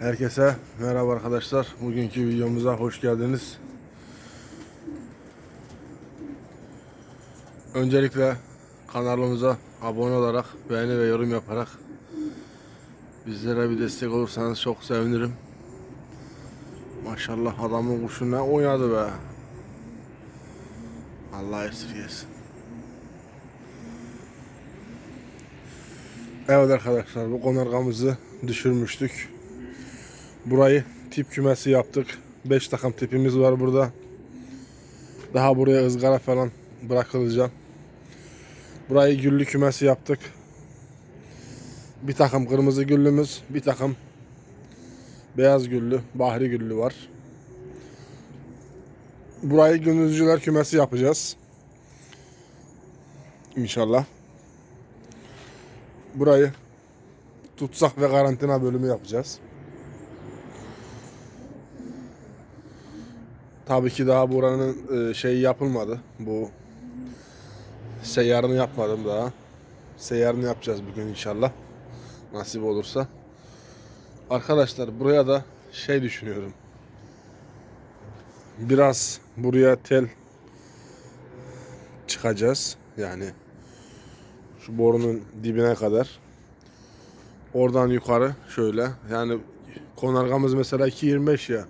Herkese merhaba arkadaşlar. Bugünkü videomuza hoş geldiniz. Öncelikle kanalımıza abone olarak, beğeni ve yorum yaparak bizlere bir destek olursanız çok sevinirim. Maşallah adamın kuşu ne oynadı be. Allah esirgesin. Evet arkadaşlar bu konargamızı düşürmüştük. Burayı tip kümesi yaptık. 5 takım tipimiz var burada. Daha buraya ızgara falan bırakılacak. Burayı güllü kümesi yaptık. Bir takım kırmızı güllümüz, bir takım beyaz güllü, bahri güllü var. Burayı gündüzcüler kümesi yapacağız. İnşallah. Burayı tutsak ve karantina bölümü yapacağız. Tabii ki daha buranın şeyi yapılmadı. Bu seyyarını yapmadım daha. Seyyarını yapacağız bugün inşallah. Nasip olursa. Arkadaşlar buraya da şey düşünüyorum. Biraz buraya tel çıkacağız. Yani şu borunun dibine kadar. Oradan yukarı şöyle. Yani konargamız mesela 2.25 ya.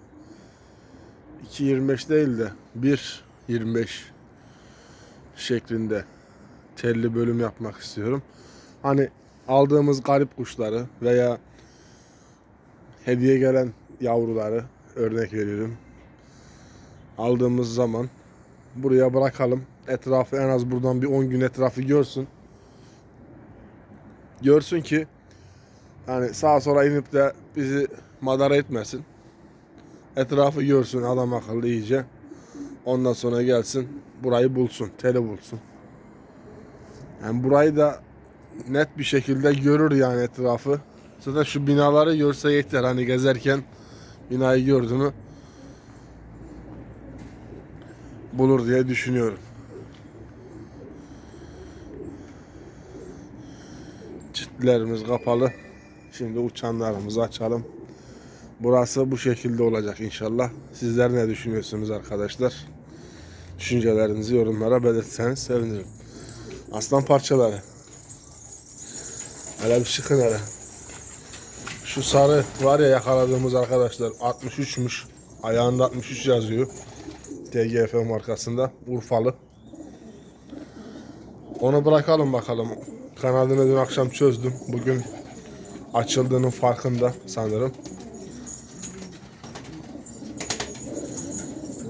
2.25 değil de 1.25 şeklinde telli bölüm yapmak istiyorum. Hani aldığımız garip kuşları veya hediye gelen yavruları örnek veriyorum. Aldığımız zaman buraya bırakalım. Etrafı en az buradan bir 10 gün etrafı görsün. Görsün ki hani sağa sola inip de bizi madara etmesin. Etrafı görsün adam akıllı iyice. Ondan sonra gelsin burayı bulsun, teli bulsun. Yani burayı da net bir şekilde görür yani etrafı. Zaten şu binaları görse yeter hani gezerken binayı gördü mü bulur diye düşünüyorum. Çitlerimiz kapalı. Şimdi uçanlarımızı açalım. Burası bu şekilde olacak inşallah. Sizler ne düşünüyorsunuz arkadaşlar? Düşüncelerinizi yorumlara belirtseniz sevinirim. Aslan parçaları. Hele bir çıkın hele. Şu sarı var ya yakaladığımız arkadaşlar 63'müş. Ayağında 63 yazıyor. TGF markasında. Urfalı. Onu bırakalım bakalım. Kanadını dün akşam çözdüm. Bugün açıldığının farkında sanırım.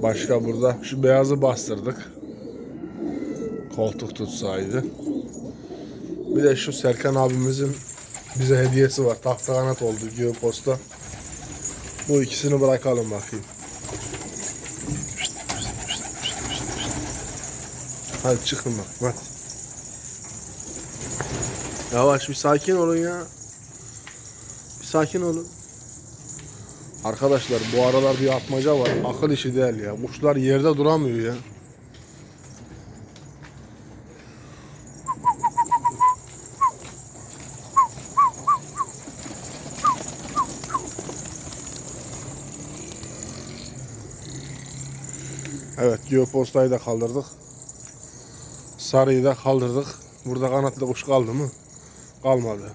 Başka burada şu beyazı bastırdık. Koltuk tutsaydı. Bir de şu Serkan abimizin bize hediyesi var. Tahta kanat oldu Geoposta. Bu ikisini bırakalım bakayım. Hadi çıkın bak. Hadi. Yavaş bir sakin olun ya. Bir sakin olun. Arkadaşlar bu aralar bir atmaca var. Akıl işi değil ya. Kuşlar yerde duramıyor ya. Evet geopostayı da kaldırdık. Sarıyı da kaldırdık. Burada kanatlı kuş kaldı mı? Kalmadı.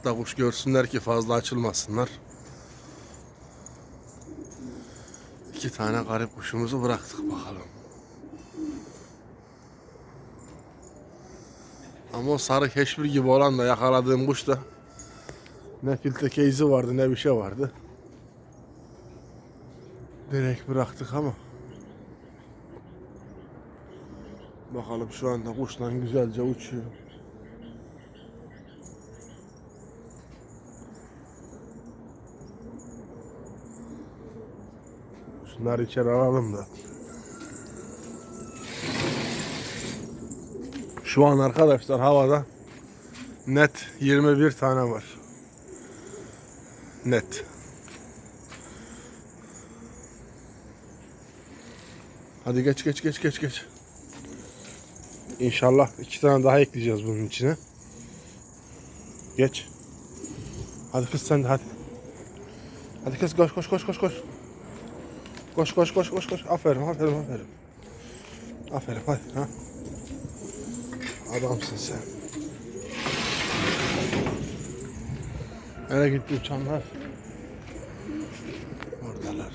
Altta kuş görsünler ki fazla açılmasınlar. İki tane garip kuşumuzu bıraktık bakalım. Ama o sarı keşfir gibi olan da yakaladığım kuş da ne filtre case'i vardı ne bir şey vardı. Direkt bıraktık ama. Bakalım şu anda kuşla güzelce uçuyor. Şunları içeri alalım da. Şu an arkadaşlar havada net 21 tane var. Net. Hadi geç geç geç geç geç. İnşallah iki tane daha ekleyeceğiz bunun içine. Geç. Hadi kız sen de hadi. Hadi kız koş koş koş koş koş. Koş koş koş koş koş. Aferin aferin aferin. Aferin hadi ha. Adamsın sen. Nereye gitti uçanlar? Oradalar.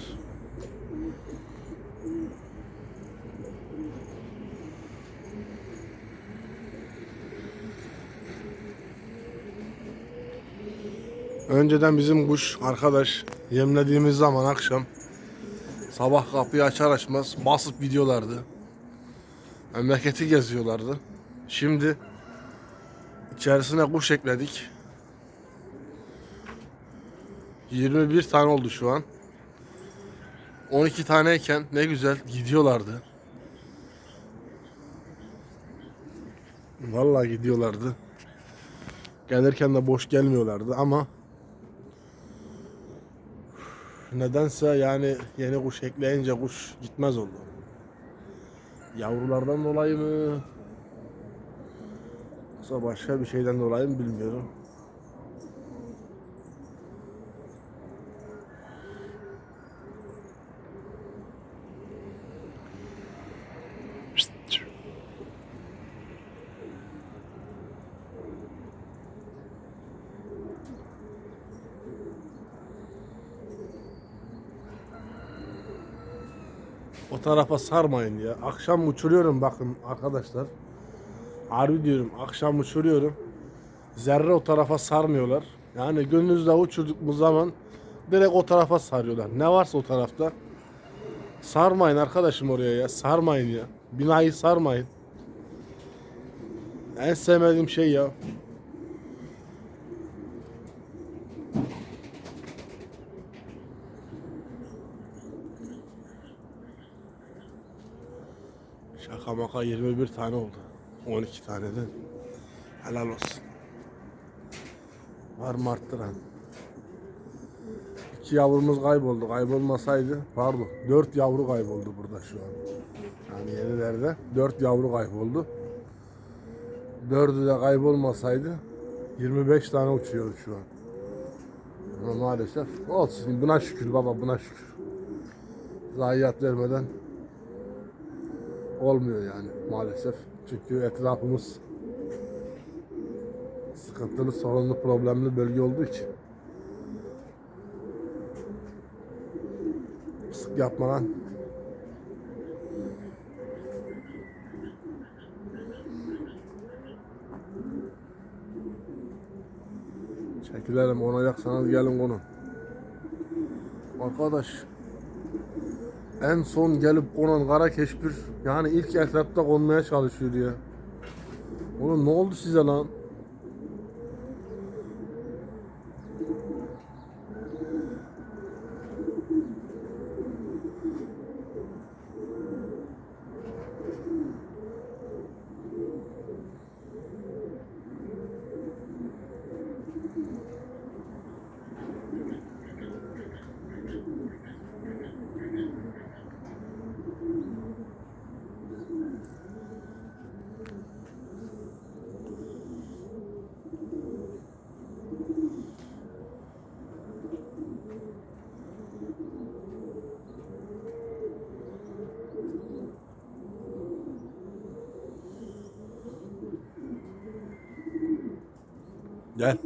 Önceden bizim kuş arkadaş yemlediğimiz zaman akşam sabah kapıyı açar açmaz basıp gidiyorlardı. Memleketi geziyorlardı. Şimdi içerisine kuş ekledik. 21 tane oldu şu an. 12 taneyken ne güzel gidiyorlardı. Vallahi gidiyorlardı. Gelirken de boş gelmiyorlardı ama nedense yani yeni kuş ekleyince kuş gitmez oldu. Yavrulardan dolayı mı? Yoksa başka bir şeyden dolayı mı bilmiyorum. Tarafa sarmayın ya. Akşam uçuruyorum bakın arkadaşlar. Harbi diyorum akşam uçuruyorum. Zerre o tarafa sarmıyorlar. Yani gönlünüzde uçurduğumuz zaman direkt o tarafa sarıyorlar. Ne varsa o tarafta. Sarmayın arkadaşım oraya ya. Sarmayın ya. Binayı sarmayın. En sevmediğim şey ya. Şaka maka 21 tane oldu. 12 taneden. Helal olsun. Var mı arttıran? İki yavrumuz kayboldu. Kaybolmasaydı, pardon, dört yavru kayboldu burada şu an. Yani yenilerde dört yavru kayboldu. Dördü de kaybolmasaydı 25 tane uçuyor şu an. Ama maalesef olsun. Buna şükür baba buna şükür. Zayiat vermeden olmuyor yani maalesef. Çünkü etrafımız sıkıntılı, sorunlu, problemli bölge olduğu için. Sık yapma lan. Onayacaksanız gelin konun. Arkadaş en son gelip konan kara keşbir yani ilk etapta konmaya çalışıyor ya. Oğlum ne oldu size lan? Gel.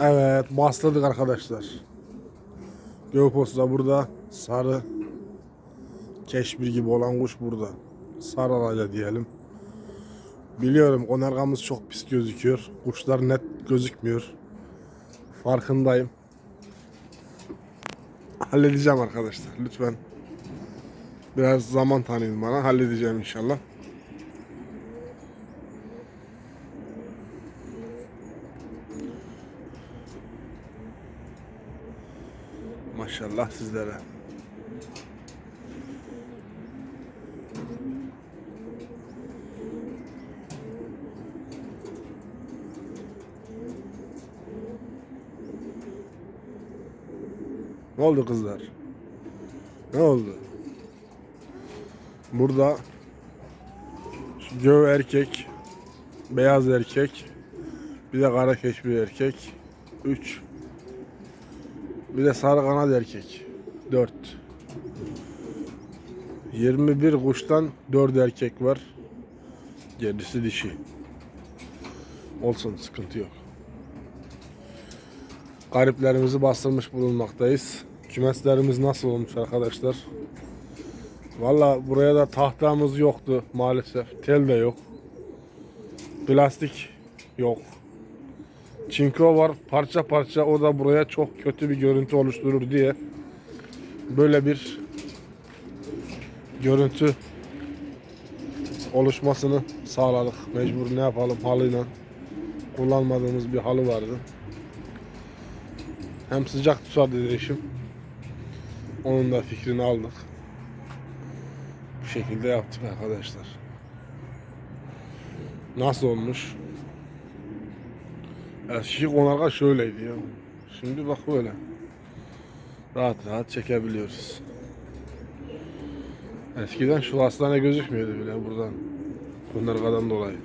Evet, bastırdık arkadaşlar. Göğposu da burada. Sarı keşbir gibi olan kuş burada. Sarı alayla diyelim. Biliyorum konargamız çok pis gözüküyor. Kuşlar net gözükmüyor. Farkındayım. Halledeceğim arkadaşlar. Lütfen. Biraz zaman tanıyın bana. Halledeceğim inşallah. Maşallah sizlere. Ne oldu kızlar? Ne oldu? Burada göv erkek, beyaz erkek, bir de kara keşbi erkek. 3 Bir de sarı kanat erkek. 4 21 kuştan 4 erkek var. Gerisi dişi. Olsun sıkıntı yok. Gariplerimizi bastırmış bulunmaktayız. Kümeslerimiz nasıl olmuş arkadaşlar? Valla buraya da tahtamız yoktu maalesef. Tel de yok. Plastik yok. Çinko var parça parça o da buraya çok kötü bir görüntü oluşturur diye böyle bir görüntü oluşmasını sağladık. Mecbur ne yapalım halıyla kullanmadığımız bir halı vardı. Hem sıcak tutar dedi eşim. Onun da fikrini aldık. Bu şekilde yaptık arkadaşlar. Nasıl olmuş? Eski konarga şöyleydi ya. Şimdi bak böyle. Rahat rahat çekebiliyoruz. Eskiden şu hastane gözükmüyordu bile buradan. Konargadan dolayı.